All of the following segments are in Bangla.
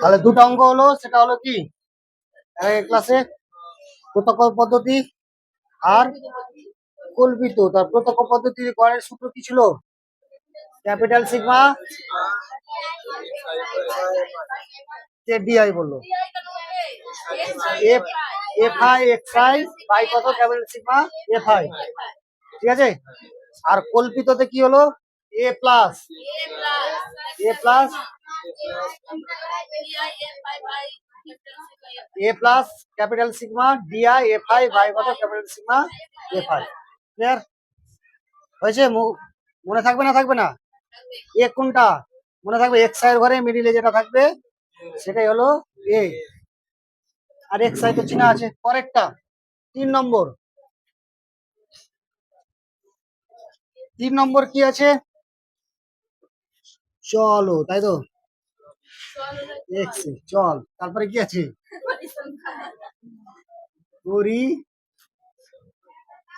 তাহলে দুটো অঙ্ক হলো, সেটা হলো কি? ক্লাসে প্রত্যক্ষ পদ্ধতি আর কল্পিত। তার প্রত্যক্ষ পদ্ধতির গড়ের সূত্র কি ছিল? ক্যাপিটাল সিগমা কে ডিআই বলল? F I X I sigma F I ঠিক আছে? আর কল্পিততে কি হলো? A plus A plus A plus capital sigma DI F I by কত capital sigma F I clear হয়েছে? মনে থাকবে না থাকবে না? এ কোনটা? মনে থাকবে এক্স আই এর ঘরে মিডিলে যেটা থাকবে সেটাই হলো এ আর এক্স আই তো চিনা আছে। পরেরটা তিন নম্বর। তিন নম্বর কি আছে? চলো তাই তো? এক্স চল। তারপরে কি আছে? পরি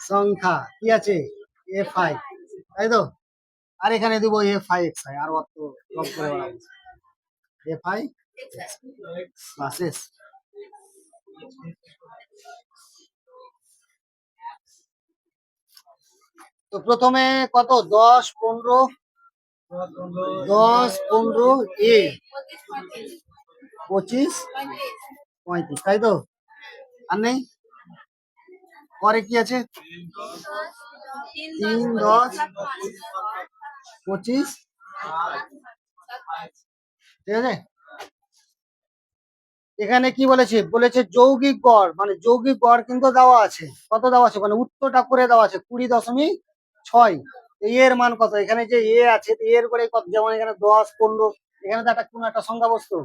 সংখ্যা। কি আছে? এফ আই তাই তো? আর এখানে দেবো এফ আই এক্স আই আর অত লক করে এফ আই ক্লাসেস তো প্রথমে কত? দশ, পনেরো দশ, পনেরো, এ। পঁচিশ, পঁয়ত্রিশ, তাই তো? আর নেই? পরে কি আছে? তিন, দশ, পঁচিশ। ঠিক আছে? এখানে কি বলেছে? বলেছে যৌগিক গড়। মানে যৌগিক গড় কিন্তু দেওয়া আছে। কত দেওয়া আছে? মানে উত্তরটা করে দেওয়া আছে। কুড়ি দশমিক ছয়। এর মান কত? এখানে যে এ আছে এর করে কত? যেমন এখানে দশ পনেরো এখানে তো একটা কোনো একটা সংখ্যা বস্তু।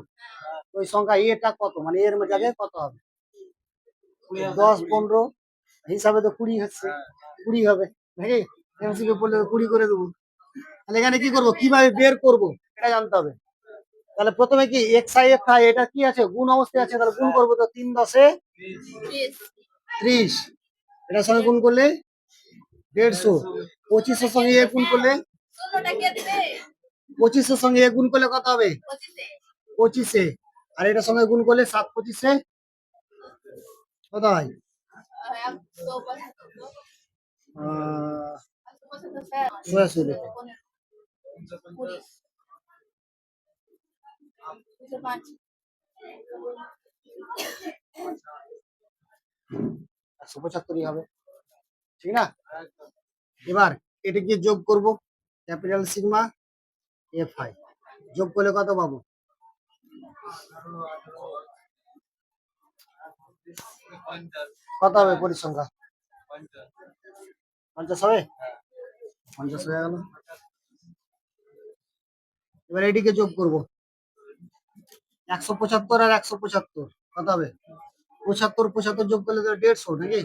ওই সংখ্যা এটা কত? মানে এর জায়গায় কত হবে? দশ পনেরো হিসাবে তো কুড়ি হচ্ছে। কুড়ি হবে নাকি? এমসিকে বললে কুড়ি করে দেবো। তাহলে এখানে কি করব? কীভাবে বের করব? এটা জানতে হবে। তাহলে প্রথমে কি এক্স আই এফ আই এটা কি আছে? গুণ অবস্থায় আছে তাহলে গুণ করব তো তিন দশে ত্রিশ। এটার সঙ্গে গুণ করলে দেড়শো। পঁচিশের সঙ্গে এ গুণ করলে? পঁচিশের সঙ্গে এ গুণ করলে কত হবে? পঁচিশে। আর এটার সঙ্গে গুণ করলে সাত পঁচিশে? কত হয়? ছয়াশি একশো পঁচাত্তরই হবে। ঠিক না? এবার এটা গিয়ে যোগ করব? Capital sigma F I. যোগ করলে কত পাবো? কত হবে পরিসংখ্যা? পঞ্চাশ হবে? পঞ্চাশ হয়ে গেল। এবার এটিকে যোগ করব। একশো পঁচাত্তর আর একশো পঁচাত্তর। কত হবে? পঁচাত্তর পঁচাত্তর যোগ করলে তো দেড়শো নাকি?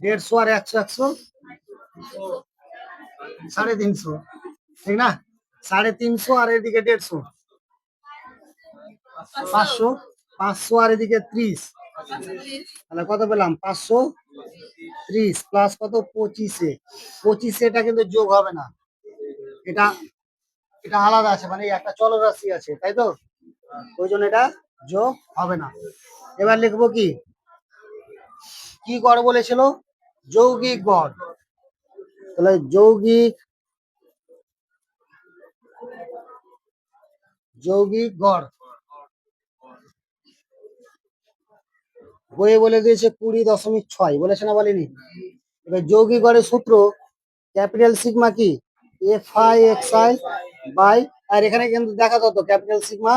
দেড়শো আর একশো একশো? সাড়ে তিনশো। ঠিক না? সাড়ে তিনশো আর এদিকে দেড়শো। পাঁচশো? পাঁচশো আর এদিকে ত্রিশ। তাহলে কত পেলাম? পাঁচশো ত্রিশ প্লাস কত? পঁচিশে। পঁচিশে এটা কিন্তু যোগ হবে না। এটা এটা আলাদা আছে মানে একটা চলরাশি আছে, তাই তো? ওই জন্য এটা যোগ হবে না। এবার লিখব কি? কি কর বলেছিল? যৌগিক গড় তাহলে যৌগিক যৌগিক গড় বইয়ে বলে দিয়েছে কুড়ি দশমিক ছয়, বলেছে না বলেনি? এবার যৌগিক গড়ের সূত্র ক্যাপিটাল সিগমা কি? F I X I by, আর এখানে কিন্তু দেখাতে হতো capital sigma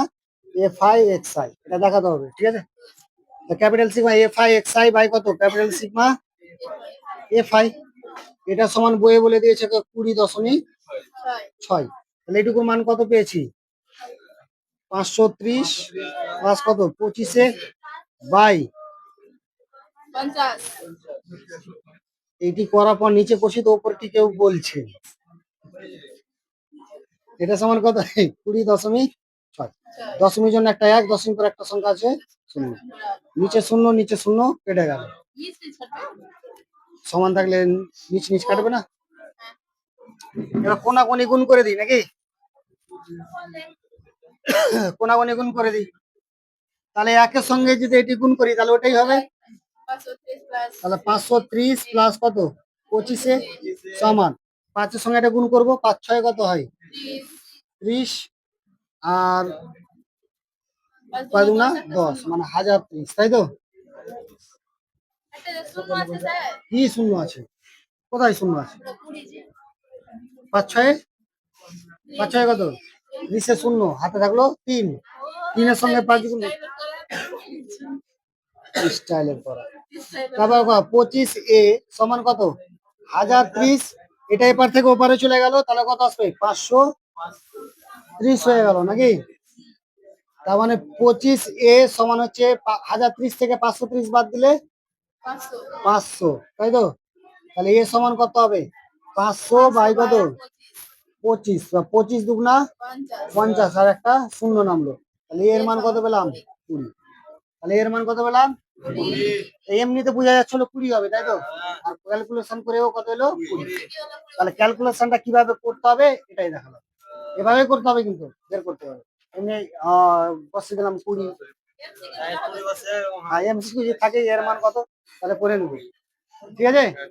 F I X I, এটা দেখাতে হবে, ঠিক আছে? Capital sigma F I X I by কত? ক্যাপিটাল সিগমা এফ আই এটা সমান বইয়ে বলে দিয়েছে কুড়ি দশমিক ছয়। তাহলে এটুকু মান কত পেয়েছি? পাঁচশো ত্রিশ প্লাস কত? পঁচিশে বাই। এইটি করার পর নিচে বসি তো ওপর কি কেউ বলছে। এটা সমান কত? কুড়ি দশমিক ছয়। দশমিক জন্য একটা এক দশমিক পর একটা সংখ্যা আছে শূন্য। নিচে শূন্য নিচে শূন্য কেটে গেল? সমান থাকলে নিচ নিচ কাটবে না? এবার কোনা কোনি গুণ করে দিই নাকি? কোনা কোনি গুণ করে দিই। তাহলে একের সঙ্গে যদি এটি গুণ করি তাহলে ওটাই হবে? তাহলে পাঁচশো ত্রিশ প্লাস কত? পঁচিশে সমান। পাঁচের সঙ্গে এটা গুণ করব পাঁচ ছয় কত হয়? ত্রিশ। আর পাঁচ দশ। মানে হাজার ত্রিশ তাই তো একটা যে শূন্য আছে স্যার কি শূন্য আছে? কোথায় শূন্য আছে? পাঁচ ছয়? পাঁচ ছয় কত? ত্রিশে শূন্য হাতে থাকল তিন। তিনের সঙ্গে পাঁচ গুণ স্টাইলের করা তারপর? পঁচিশ এ সমান কত? হাজার ত্রিশ। এটা এপার থেকে ওপারে চলে গেল তাহলে কত আসবে? পাঁচশো ত্রিশ হয়ে গেল নাকি? তার মানে পঁচিশ এ সমান হচ্ছে হাজার ত্রিশ থেকে পাঁচশো ত্রিশ বাদ দিলে পাঁচশো। তাই তো? তাহলে এ সমান কত হবে? পাঁচশো বাই কত? পঁচিশ। বা পঁচিশ দুগুণা পঞ্চাশ। আর একটা শূন্য নামলো। তাহলে এর মান কত পেলাম? কুড়ি। তাহলে এর মান কত পেলাম? এমনিতে বোঝা যাচ্ছিল কুড়ি হবে তাই তো? আর ক্যালকুলেশন করেও কত এলো? তাহলে ক্যালকুলেশনটা কীভাবে করতে হবে? এটাই দেখালাম। এভাবে করতে হবে কিন্তু বের করতে হবে। এমনি আহ, বসে দিলাম কুড়ি। হ্যাঁ এমসিকিউ যে থাকে এর মান কত? তাহলে করে নেবে। ঠিক আছে? হ্যাঁ।